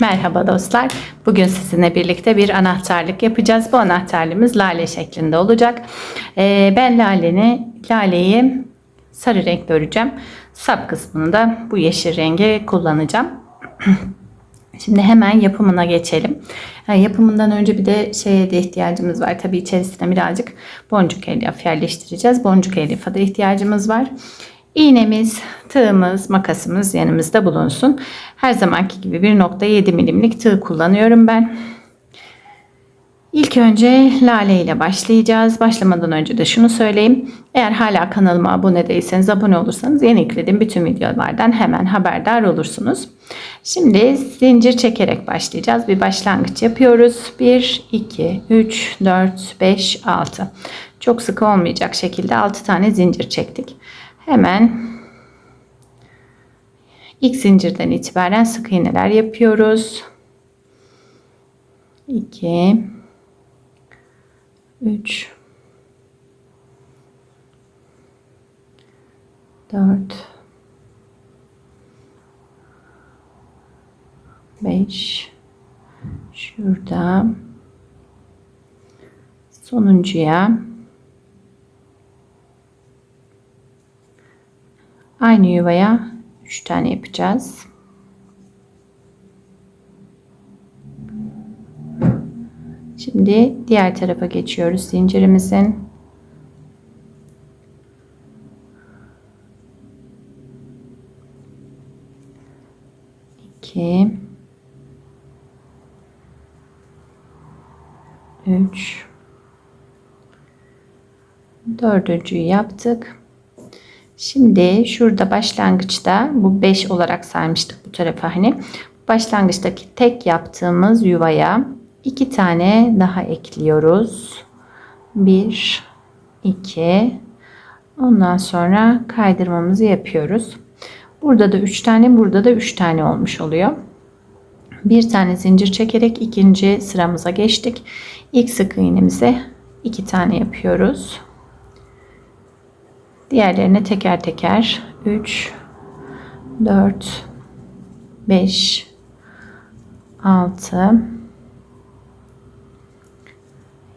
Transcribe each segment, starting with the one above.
Merhaba dostlar. Bugün sizinle birlikte bir anahtarlık yapacağız. Bu anahtarlığımız lale şeklinde olacak. Ee, ben laleni, laleyi sarı renkte öreceğim. Sap kısmını da bu yeşil rengi kullanacağım. Şimdi hemen yapımına geçelim. Ha, yapımından önce bir de şeye de ihtiyacımız var. Tabii içerisine birazcık boncuk elyaf yerleştireceğiz. Boncuk elyafa da ihtiyacımız var. İğnemiz, tığımız, makasımız yanımızda bulunsun. Her zamanki gibi 1.7 milimlik tığ kullanıyorum ben. İlk önce lale ile başlayacağız. Başlamadan önce de şunu söyleyeyim. Eğer hala kanalıma abone değilseniz abone olursanız yeni yüklediğim bütün videolardan hemen haberdar olursunuz. Şimdi zincir çekerek başlayacağız. Bir başlangıç yapıyoruz. 1, 2, 3, 4, 5, 6. Çok sık olmayacak şekilde 6 tane zincir çektik. Hemen ilk zincirden itibaren sık iğneler yapıyoruz. 2 3 4 5 şurada sonuncuya aynı yuvaya 3 tane yapacağız. Şimdi diğer tarafa geçiyoruz zincirimizin. İki, üç, dördüncüyü yaptık. Şimdi şurada başlangıçta bu 5 olarak saymıştık bu tarafa hani. Başlangıçtaki tek yaptığımız yuvaya iki tane daha ekliyoruz. 1 2 Ondan sonra kaydırmamızı yapıyoruz. Burada da 3 tane, burada da 3 tane olmuş oluyor. Bir tane zincir çekerek ikinci sıramıza geçtik. İlk sık iğnemize 2 tane yapıyoruz. Diğerlerine teker teker 3 4 5 6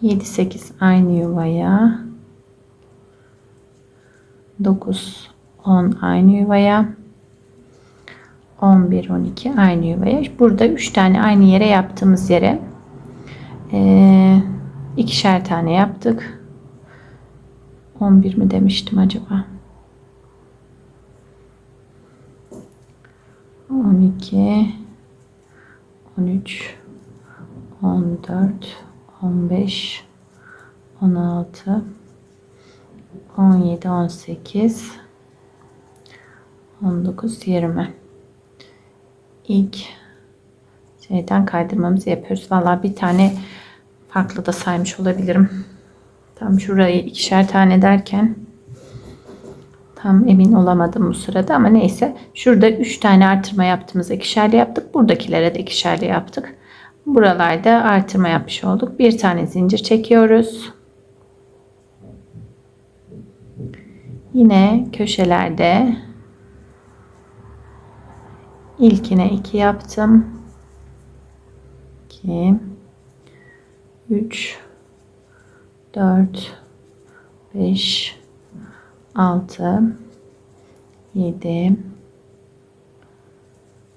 7 8 aynı yuvaya 9 10 aynı yuvaya 11 12 aynı yuvaya. Burada 3 tane aynı yere yaptığımız yere ikişer tane yaptık 11 mi demiştim acaba 12 13 14 15 16 17 18 19 20 ilk şeyden kaydırmamızı yapıyoruz. Valla bir tane farklı da saymış olabilirim. Tam şurayı ikişer tane derken tam emin olamadım bu sırada ama neyse. Şurada 3 tane artırma yaptığımız ikişerli yaptık. Buradakilere de ikişerli yaptık. Buralarda artırma yapmış olduk. Bir tane zincir çekiyoruz. Yine köşelerde ilkine 2 yaptım. 2 3 4 5 6 7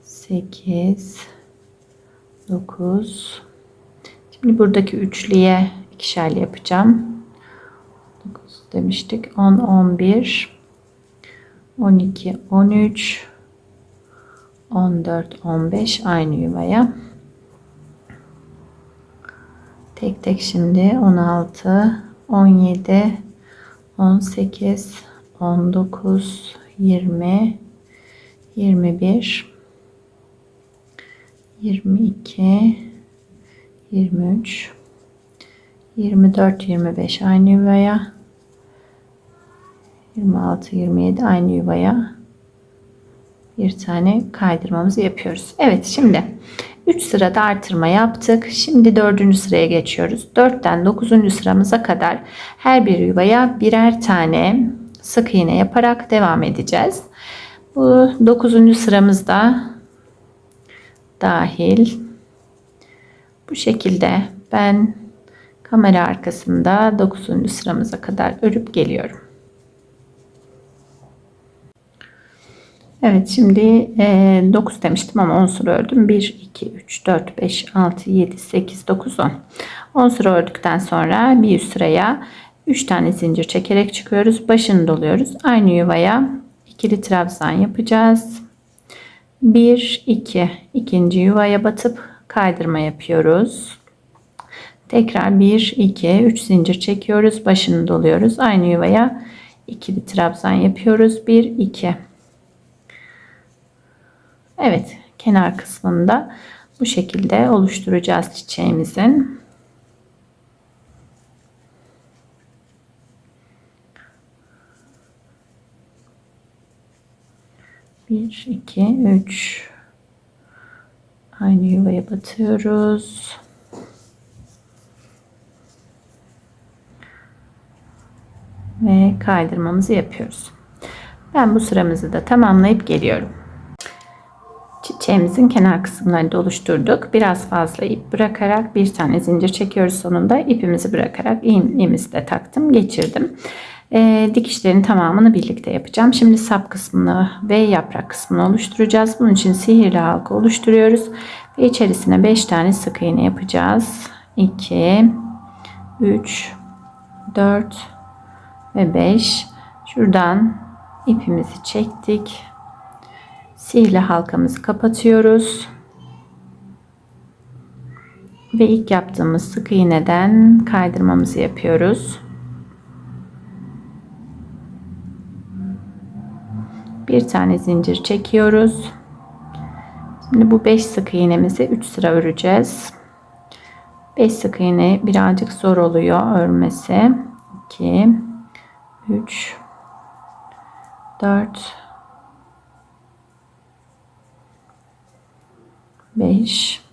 8 9 Şimdi buradaki üçlüye ikişerli yapacağım. 9 demiştik. 10 11 12 13 14 15 aynı yuvaya. Tek tek şimdi 16 17 18 19 20 21 22 23 24 25 aynı yuvaya 26 27 aynı yuvaya bir tane kaydırmamızı yapıyoruz. Evet şimdi 3 sırada artırma yaptık. Şimdi 4. sıraya geçiyoruz. 4'ten 9. sıramıza kadar her bir yuvaya birer tane sık iğne yaparak devam edeceğiz. Bu 9. sıramızda dahil bu şekilde ben kamera arkasında 9. sıramıza kadar örüp geliyorum. Evet şimdi e, 9 demiştim ama 10 sıra ördüm. 1, 2, 3, 4, 5, 6, 7, 8, 9, 10. 10 sıra ördükten sonra bir üst sıraya 3 tane zincir çekerek çıkıyoruz. Başını doluyoruz. Aynı yuvaya ikili trabzan yapacağız. 1, 2. ikinci yuvaya batıp kaydırma yapıyoruz. Tekrar 1, 2, 3 zincir çekiyoruz. Başını doluyoruz. Aynı yuvaya ikili trabzan yapıyoruz. 1, 2. Evet, kenar kısmında bu şekilde oluşturacağız çiçeğimizin. Bir, iki, üç. Aynı yuvaya batıyoruz. Ve kaydırmamızı yapıyoruz. Ben bu sıramızı da tamamlayıp geliyorum. Çiçeğimizin kenar kısımlarını oluşturduk. Biraz fazla ip bırakarak bir tane zincir çekiyoruz sonunda. ipimizi bırakarak iğnemizi de taktım, geçirdim. E, dikişlerin tamamını birlikte yapacağım. Şimdi sap kısmını ve yaprak kısmını oluşturacağız. Bunun için sihirli halka oluşturuyoruz. Ve içerisine 5 tane sık iğne yapacağız. 2, 3, 4 ve 5. Şuradan ipimizi çektik. Sihirli halkamızı kapatıyoruz. Ve ilk yaptığımız sık iğneden kaydırmamızı yapıyoruz. Bir tane zincir çekiyoruz. Şimdi bu 5 sık iğnemizi 3 sıra öreceğiz. 5 sık iğne birazcık zor oluyor örmesi. 2 3 4 5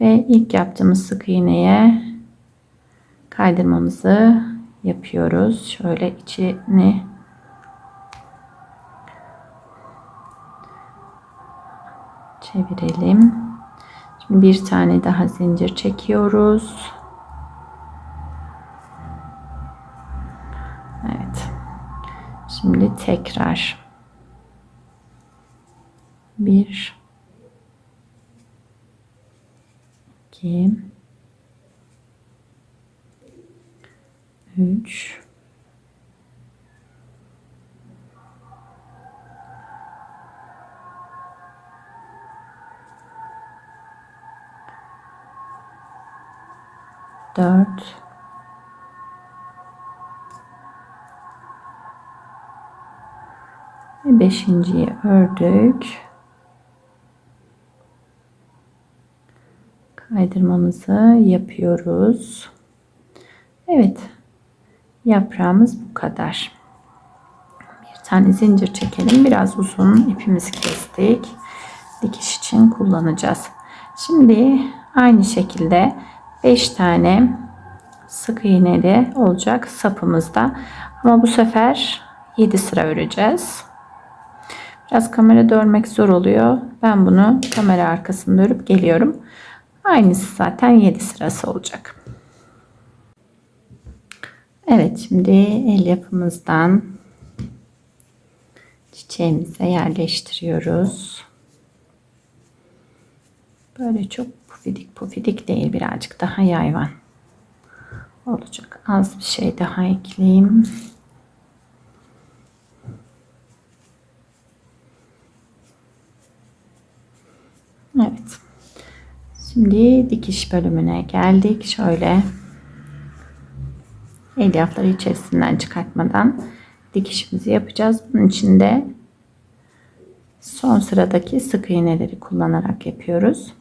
ve ilk yaptığımız sık iğneye kaydırmamızı yapıyoruz. Şöyle içini çevirelim. Şimdi bir tane daha zincir çekiyoruz. Evet. Şimdi tekrar bir 2 3 4 ve ördük. Kaydırmamızı yapıyoruz. Evet. Yaprağımız bu kadar. Bir tane zincir çekelim. Biraz uzun ipimizi kestik. Dikiş için kullanacağız. Şimdi aynı şekilde 5 tane sık iğneli olacak sapımızda. Ama bu sefer 7 sıra öreceğiz. Biraz kamerada örmek zor oluyor. Ben bunu kamera arkasında örüp geliyorum. Aynısı zaten 7 sırası olacak. Evet şimdi el yapımızdan çiçeğimize yerleştiriyoruz. Böyle çok pufidik pufidik değil birazcık daha yayvan olacak. Az bir şey daha ekleyeyim. Evet. Şimdi dikiş bölümüne geldik. Şöyle elyafları içerisinden çıkartmadan dikişimizi yapacağız. Bunun için de son sıradaki sık iğneleri kullanarak yapıyoruz.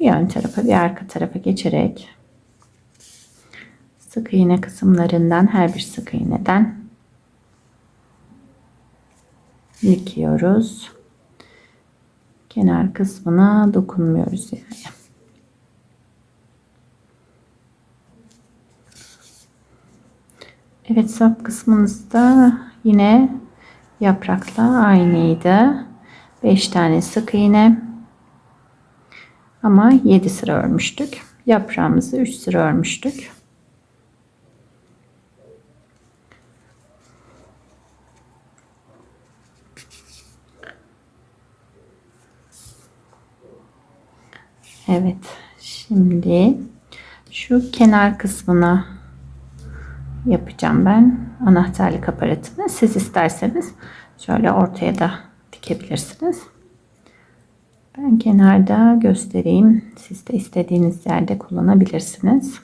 Bir ön tarafa bir arka tarafa geçerek sık iğne kısımlarından her bir sık iğneden dikiyoruz. Kenar kısmına dokunmuyoruz yani. Evet sap kısmımızda yine yaprakla aynıydı. 5 tane sık iğne ama 7 sıra örmüştük. Yaprağımızı 3 sıra örmüştük. Evet. Şimdi şu kenar kısmına yapacağım ben anahtarlık aparatını. Siz isterseniz şöyle ortaya da dikebilirsiniz. Ben kenarda göstereyim. Siz de istediğiniz yerde kullanabilirsiniz.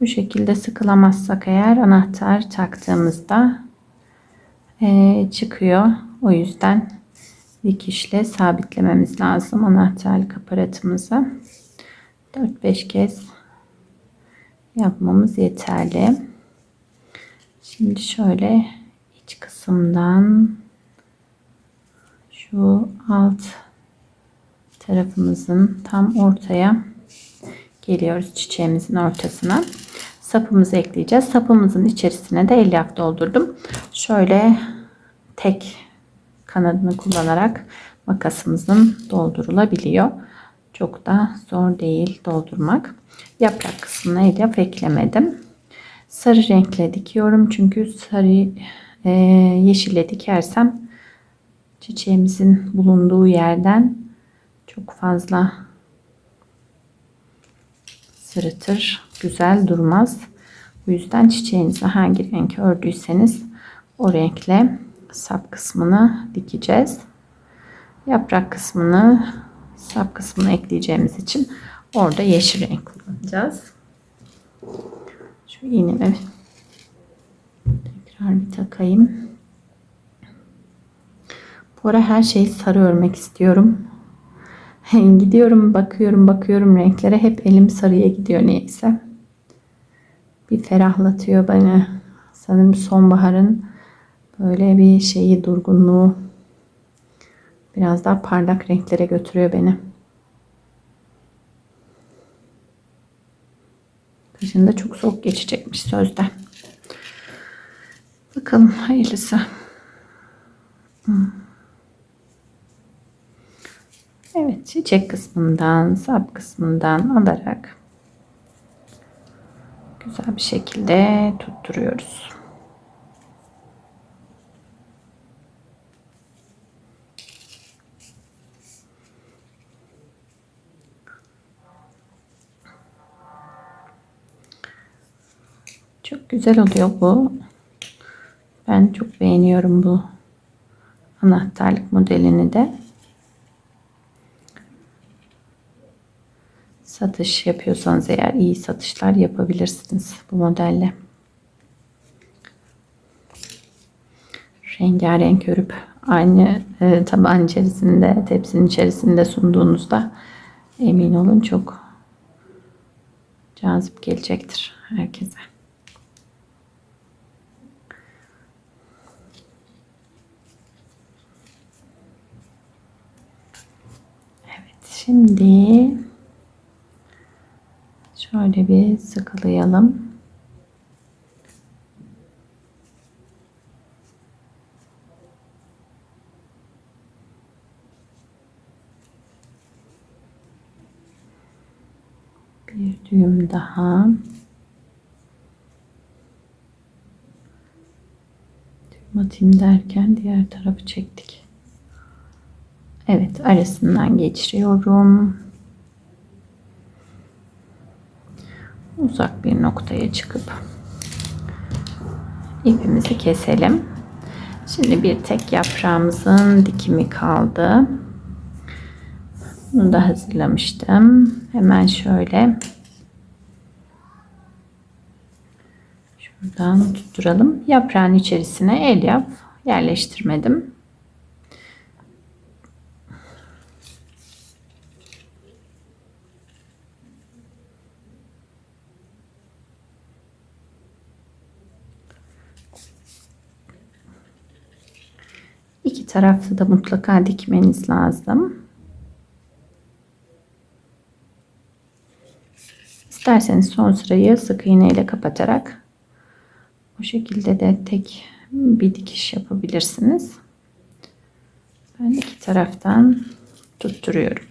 Bu şekilde sıkılamazsak eğer anahtar taktığımızda e, çıkıyor. O yüzden dikişle sabitlememiz lazım anahtarlık aparatımızı. 4-5 kez yapmamız yeterli. Şimdi şöyle iç kısımdan şu alt tarafımızın tam ortaya geliyoruz çiçeğimizin ortasına. Sapımızı ekleyeceğiz. Sapımızın içerisine de elyaf doldurdum. Şöyle tek kanadını kullanarak makasımızın doldurulabiliyor. Çok da zor değil doldurmak. Yaprak kısmına elyaf eklemedim. Sarı renkle dikiyorum. Çünkü sarı e, yeşille dikersem çiçeğimizin bulunduğu yerden çok fazla sırıtır. Güzel durmaz. Bu yüzden çiçeğinizi hangi renk ördüyseniz o renkle sap kısmını dikeceğiz. Yaprak kısmını sap kısmını ekleyeceğimiz için orada yeşil renk kullanacağız. Şu iğnemi tekrar bir takayım. Bu ara her şeyi sarı örmek istiyorum. Gidiyorum bakıyorum bakıyorum renklere hep elim sarıya gidiyor neyse. Bir ferahlatıyor beni. Sanırım sonbaharın böyle bir şeyi durgunluğu biraz daha parlak renklere götürüyor beni. Kışın da çok soğuk geçecekmiş sözde. Bakalım hayırlısı. Evet çiçek kısmından sap kısmından alarak güzel bir şekilde tutturuyoruz. Çok güzel oluyor bu. Ben çok beğeniyorum bu anahtarlık modelini de. Satış yapıyorsanız eğer iyi satışlar yapabilirsiniz bu modelle. Rengarenk örüp aynı e, tabağın içerisinde, tepsinin içerisinde sunduğunuzda emin olun çok cazip gelecektir herkese. Şimdi şöyle bir sıkılayalım. Bir düğüm daha. Düğüm atayım derken diğer tarafı çektik. Evet arasından geçiriyorum. Uzak bir noktaya çıkıp ipimizi keselim. Şimdi bir tek yaprağımızın dikimi kaldı. Bunu da hazırlamıştım. Hemen şöyle şuradan tutturalım. Yaprağın içerisine elyaf yerleştirmedim. İki tarafta da mutlaka dikmeniz lazım. İsterseniz son sırayı sık iğne ile kapatarak bu şekilde de tek bir dikiş yapabilirsiniz. Ben iki taraftan tutturuyorum.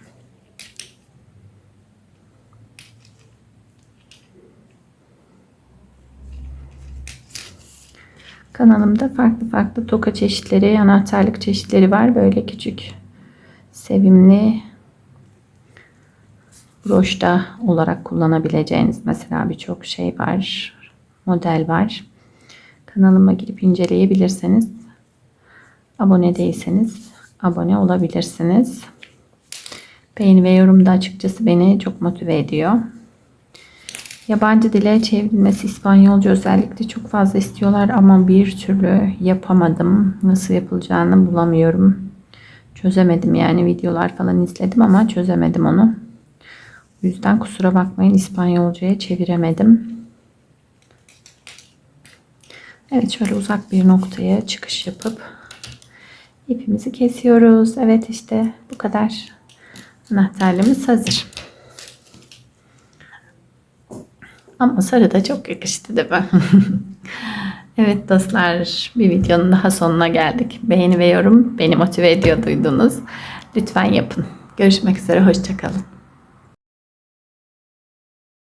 Kanalımda farklı farklı toka çeşitleri, anahtarlık çeşitleri var. Böyle küçük, sevimli broşta olarak kullanabileceğiniz mesela birçok şey var. Model var. Kanalıma girip inceleyebilirseniz abone değilseniz abone olabilirsiniz. Beğeni ve yorumda açıkçası beni çok motive ediyor. Yabancı dile çevrilmesi İspanyolca özellikle çok fazla istiyorlar ama bir türlü yapamadım. Nasıl yapılacağını bulamıyorum. Çözemedim yani videolar falan izledim ama çözemedim onu. O yüzden kusura bakmayın İspanyolcaya çeviremedim. Evet şöyle uzak bir noktaya çıkış yapıp ipimizi kesiyoruz. Evet işte bu kadar. Anahtarlığımız hazır. Ama sarı da çok yakıştı değil mi? evet dostlar bir videonun daha sonuna geldik. Beğeni ve yorum beni motive ediyor duydunuz. Lütfen yapın. Görüşmek üzere. Hoşçakalın.